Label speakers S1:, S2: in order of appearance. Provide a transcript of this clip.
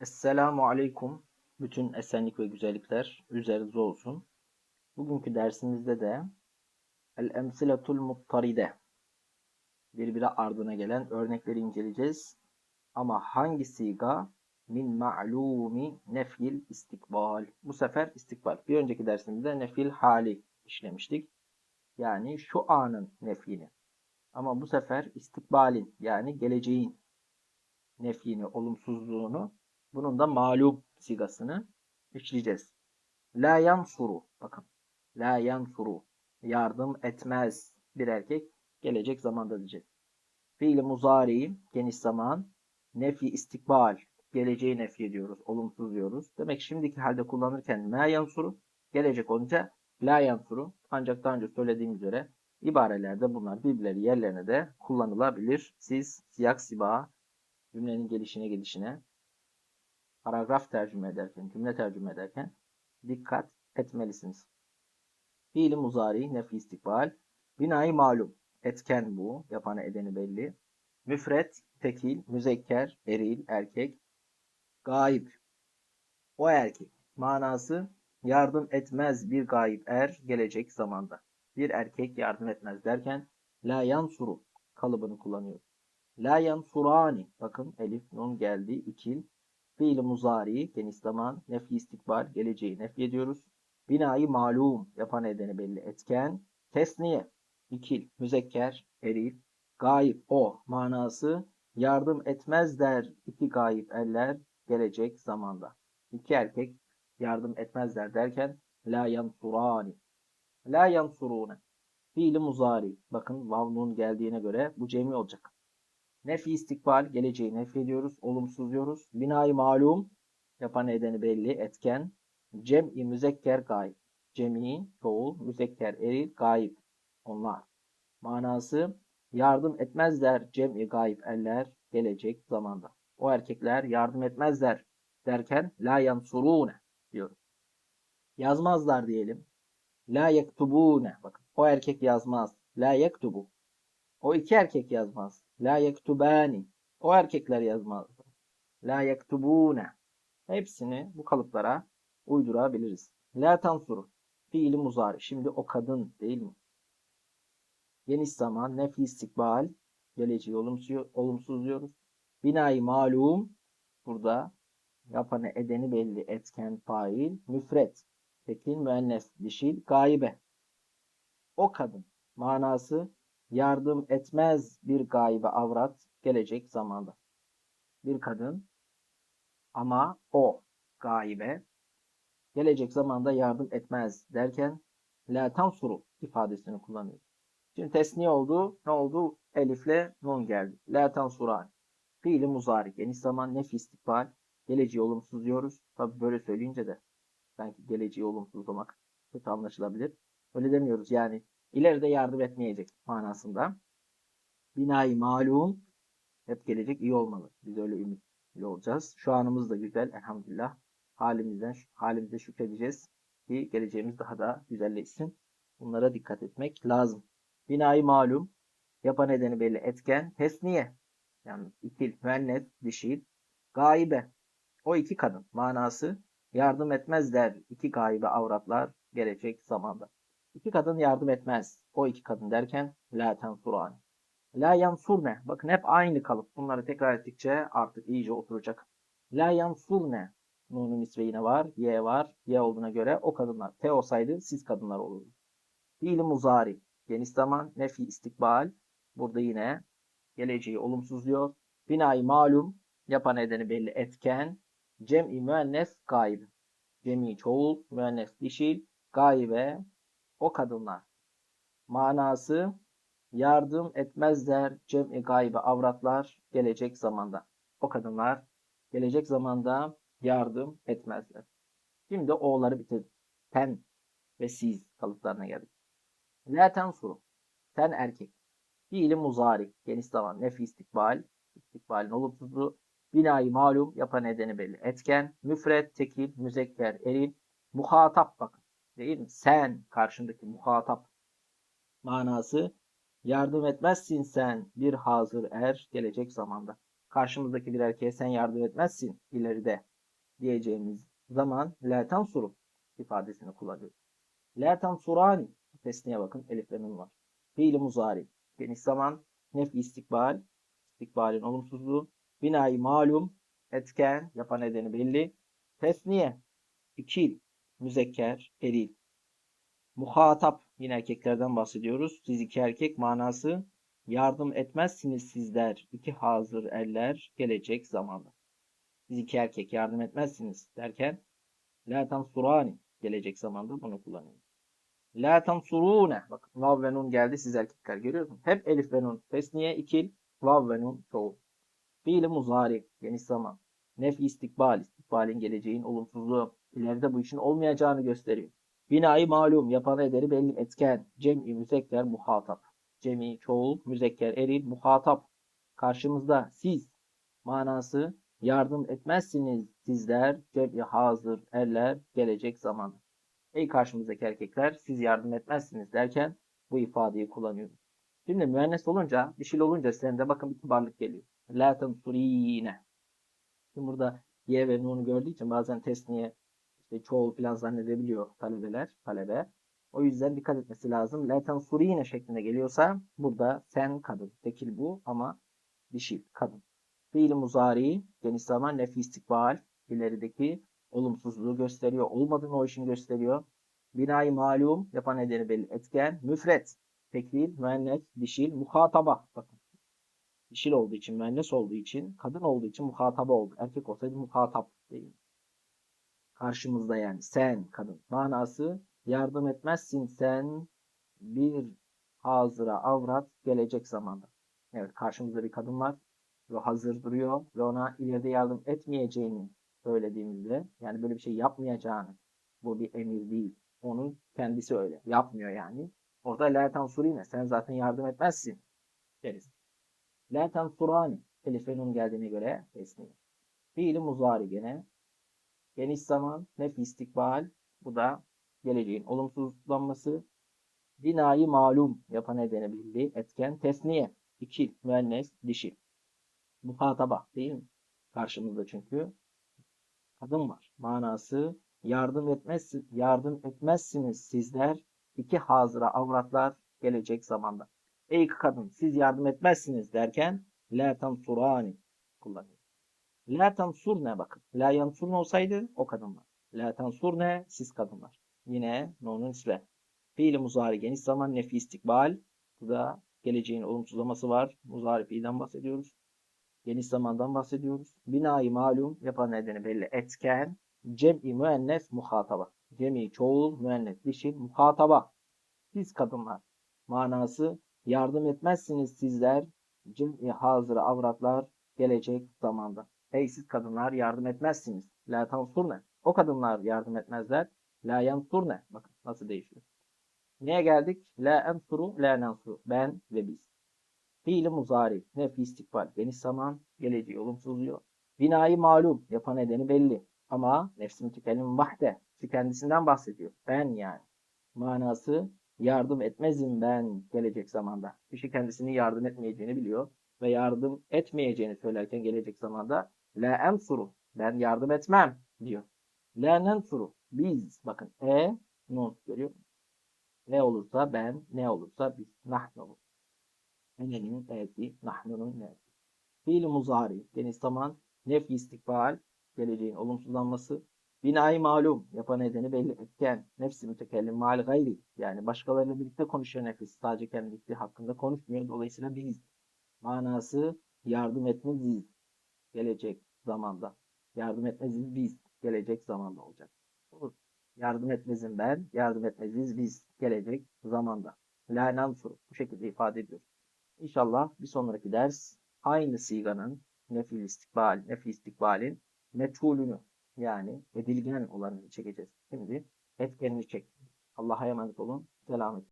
S1: Esselamu Aleyküm. Bütün esenlik ve güzellikler üzerinize olsun. Bugünkü dersimizde de El-Emsiletul Muttaride birbiri ardına gelen örnekleri inceleyeceğiz. Ama hangi siga? Min ma'lumi nefil istikbal. Bu sefer istikbal. Bir önceki dersimizde nefil hali işlemiştik. Yani şu anın nefini. Ama bu sefer istikbalin yani geleceğin nefini, olumsuzluğunu bunun da malum sigasını işleyeceğiz. La yansuru. Bakın. La yansuru. Yardım etmez bir erkek gelecek zamanda diyecek. Fiil muzari geniş zaman. Nefi istikbal. Geleceği nefi ediyoruz. Olumsuz diyoruz. Demek şimdiki halde kullanırken la yansuru. Gelecek olunca la yansuru. Ancak daha önce söylediğim üzere ibarelerde bunlar birbirleri yerlerine de kullanılabilir. Siz siyak siba cümlenin gelişine gelişine paragraf tercüme ederken, cümle tercüme ederken dikkat etmelisiniz. Fiili muzari, nefi istikbal, binayı malum, etken bu, yapanı edeni belli. Müfret, tekil, müzekker, eril, erkek, gayip, o erkek. Manası yardım etmez bir gayip er gelecek zamanda. Bir erkek yardım etmez derken la yansuru kalıbını kullanıyor. La yansurani bakın elif nun geldi ikil Fiil muzari geniş zaman nefi istikbal geleceği nefi ediyoruz. Binayı malum yapan edeni belli etken. Tesniye ikil müzekker eril gayip o manası yardım etmez der iki gayip eller gelecek zamanda. İki erkek yardım etmezler derken la yansurani la yansurune fiili muzari bakın vavnun geldiğine göre bu cemi olacak. Nefi istikbal geleceği nef ediyoruz. Olumsuz diyoruz. Binayı malum yapan edeni belli etken. Cem'i müzekker gayb. Cem'i çoğul müzekker eril gayb. Onlar. Manası yardım etmezler cem'i gayb eller gelecek zamanda. O erkekler yardım etmezler derken la yansurune diyoruz. Yazmazlar diyelim. La yektubune. Bakın o erkek yazmaz. La yektubu. O iki erkek yazmaz. La yektubani. O erkekler yazmaz. La yektubune. Hepsini bu kalıplara uydurabiliriz. La tansuru. Fiili muzari. Şimdi o kadın değil mi? Geniş zaman, nefi istikbal, geleceği olumsuz, diyoruz. Binayı malum, burada yapanı edeni belli etken fail, müfret, tekil müennes, dişil, gaybe. O kadın manası yardım etmez bir gaybe avrat gelecek zamanda. Bir kadın ama o gaybe gelecek zamanda yardım etmez derken la tansuru ifadesini kullanıyor. Şimdi tesniye oldu. Ne oldu? Elifle nun geldi. La tansuran. Fiili muzari. Geniş zaman nef istikbal. Geleceği olumsuz diyoruz. Tabi böyle söyleyince de sanki geleceği olumsuzlamak kötü anlaşılabilir. Öyle demiyoruz yani ileride yardım etmeyecek manasında. Binayı malum hep gelecek iyi olmalı. Biz öyle ümitli olacağız. Şu anımız da güzel elhamdülillah. Halimizden halimizde şükredeceğiz ki geleceğimiz daha da güzelleşsin. Bunlara dikkat etmek lazım. Binayı malum yapan nedeni belli etken tesniye yani ikil müennes dişil gaybe o iki kadın manası yardım etmezler iki gaybe avratlar gelecek zamanda. İki kadın yardım etmez. O iki kadın derken la tensurani. La yansurne. Bakın hep aynı kalıp. Bunları tekrar ettikçe artık iyice oturacak. La yansurne. Nun'un ismi yine var. Y var. Y olduğuna göre o kadınlar. T olsaydı siz kadınlar olurdu. Fiili muzari. Geniş zaman. Nefi istikbal. Burada yine geleceği olumsuz diyor. Binayı malum. Yapan nedeni belli etken. Cem'i müennes gayb. Cem'i çoğul. Müennes dişil. Gaybe o kadınlar. Manası yardım etmezler cem'i gaybe avratlar gelecek zamanda. O kadınlar gelecek zamanda yardım etmezler. Şimdi o'ları bitirdik. Ten ve siz kalıplarına geldik. La tensuru. Ten erkek. Fiili muzari. Geniş zaman. Nefi istikbal. İstikbalin olumsuzluğu. Binayı malum. Yapan nedeni belli. Etken. Müfret, tekil, müzekker, eril. Muhatap bakın değil mi? Sen karşındaki muhatap manası yardım etmezsin sen bir hazır er gelecek zamanda. Karşımızdaki bir erkeğe sen yardım etmezsin ileride diyeceğimiz zaman la tansuru ifadesini kullanıyoruz. La tansurani tesniye bakın elif var. Fiil muzari geniş zaman nef istikbal istikbalin olumsuzluğu binayı malum etken yapan nedeni belli tesniye ikil müzekker eril muhatap yine erkeklerden bahsediyoruz. Siz iki erkek manası yardım etmezsiniz sizler iki hazır eller gelecek zamanda. Siz iki erkek yardım etmezsiniz derken la tansurani gelecek zamanda bunu kullanıyoruz. La tansurune. Bakın vav ve nun geldi siz erkekler görüyor musunuz? Hep elif ve nun. Tesniye ikil. Vav ve nun çoğul. Fiili muzari. Geniş zaman. Nef istikbal. istikbalin geleceğin olumsuzluğu. İleride bu işin olmayacağını gösteriyor. Binayı malum. Yapan ederi belli etken. Cem'i müzekker muhatap. Cem'i çoğul. Müzekker eril muhatap. Karşımızda siz manası yardım etmezsiniz sizler cem'i hazır erler gelecek zaman. Ey karşımızdaki erkekler siz yardım etmezsiniz derken bu ifadeyi kullanıyoruz. Şimdi müennes olunca, dişil olunca sende bakın bir kibarlık geliyor. La tansurine. Şimdi burada ye ve nunu gördüğü için bazen tesniye işte çoğul falan zannedebiliyor talebeler, talebe. O yüzden dikkat etmesi lazım. La tansurine şeklinde geliyorsa burada sen kadın. Tekil bu ama dişil kadın. Fiil muzari geniş zaman nefi istikbal ilerideki olumsuzluğu gösteriyor. Olmadığını o işin gösteriyor. Binayı malum yapan nedeni belli etken. Müfret tekil, müennes, dişil, muhataba. Bakın. Dişil olduğu için, müennes olduğu için, kadın olduğu için muhataba oldu. Erkek olsaydı muhatap değil. Karşımızda yani sen kadın. Manası yardım etmezsin sen bir hazıra avrat gelecek zamanda. Evet karşımızda bir kadın var ve hazır duruyor ve ona ileride yardım etmeyeceğini söylediğimizde yani böyle bir şey yapmayacağını bu bir emir değil. Onun kendisi öyle. Yapmıyor yani. Orada la tansurine sen zaten yardım etmezsin deriz. La tansurani elife nun geldiğine göre tesniye. Fiili muzari gene. Geniş zaman nefi istikbal bu da geleceğin olumsuzlanması. Binayı malum yapan nedeni bildi. Etken tesniye. İkil, müennes, dişil. Muhataba değil mi? Karşımızda çünkü kadın var. Manası yardım etmez yardım etmezsiniz sizler iki hazıra avratlar gelecek zamanda. Ey kadın siz yardım etmezsiniz derken la tansurani kullanıyor. La tansur ne bakın. La yansur ne olsaydı o kadın var. La tansur ne siz kadınlar. Yine nonun isre. Fiili muzari geniş zaman nefi istikbal. Bu da geleceğin olumsuzlaması var. Muzari fiilden bahsediyoruz. Geniş zamandan bahsediyoruz. Binayı malum yapan nedeni belli etken. Cem'i müennes muhataba. Cem'i çoğul müennes dişil muhataba. Siz kadınlar. Manası yardım etmezsiniz sizler. Cem'i hazır avratlar gelecek zamanda. Ey siz kadınlar yardım etmezsiniz. La tansurne. O kadınlar yardım etmezler. La yansurne. Bakın nasıl değişiyor. Neye geldik? La ensuru, la nansuru. Ben ve biz. Fiili muzari, nefi istikbal, geniş zaman, geleceği olumsuzluyor. Binayı malum, yapan nedeni belli. Ama nefsi mütekellim vahde, kendisinden bahsediyor. Ben yani. Manası yardım etmezim ben gelecek zamanda. Kişi kendisinin yardım etmeyeceğini biliyor. Ve yardım etmeyeceğini söylerken gelecek zamanda la ensuru, ben yardım etmem diyor. La nensuru, biz, bakın e, nun görüyor musunuz? Ne olursa ben, ne olursa biz. Nahnu olur. Enenin eti, nahnunun eti. Fiil muzari, geniş zaman, nefi istikbal, geleceğin olumsuzlanması. Binayı malum, yapan nedeni belli etken. Nefsi mütekellim mal gayri. Yani başkalarıyla birlikte konuşuyor nefis. Sadece kendisi hakkında konuşmuyor. Dolayısıyla biz. Manası yardım etmeziz. Gelecek zamanda. Yardım etmeziz biz. Gelecek zamanda olacak. Olur. Yardım etmezim ben, yardım etmeziz biz gelecek zamanda. La nansur. Bu şekilde ifade ediyoruz. İnşallah bir sonraki ders aynı siganın nefil istikbal, nefi istikbalin meçhulünü yani edilgen olanını çekeceğiz. Şimdi etkenini çek. Allah'a emanet olun. Selamet.